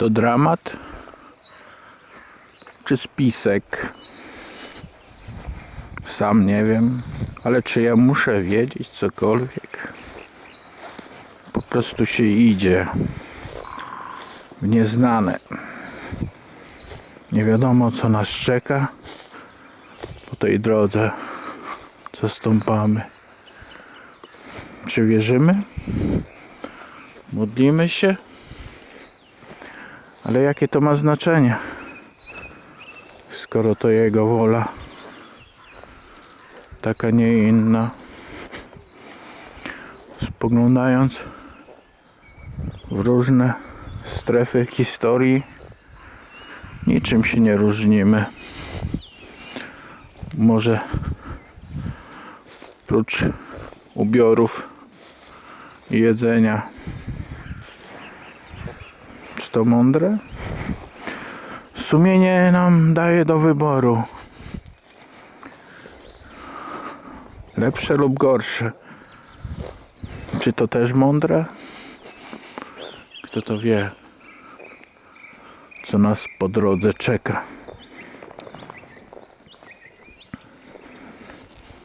to dramat? Czy spisek? Sam nie wiem, ale czy ja muszę wiedzieć cokolwiek? Po prostu się idzie w nieznane. Nie wiadomo co nas czeka po tej drodze, co stąpamy. Czy wierzymy? Modlimy się? Ale jakie to ma znaczenie? Skoro to Jego wola, taka nie inna. Spoglądając w różne strefy historii, niczym się nie różnimy. Może prócz ubiorów i jedzenia. To mądre? Sumienie nam daje do wyboru. Lepsze lub gorsze. Czy to też mądre? Kto to wie, co nas po drodze czeka.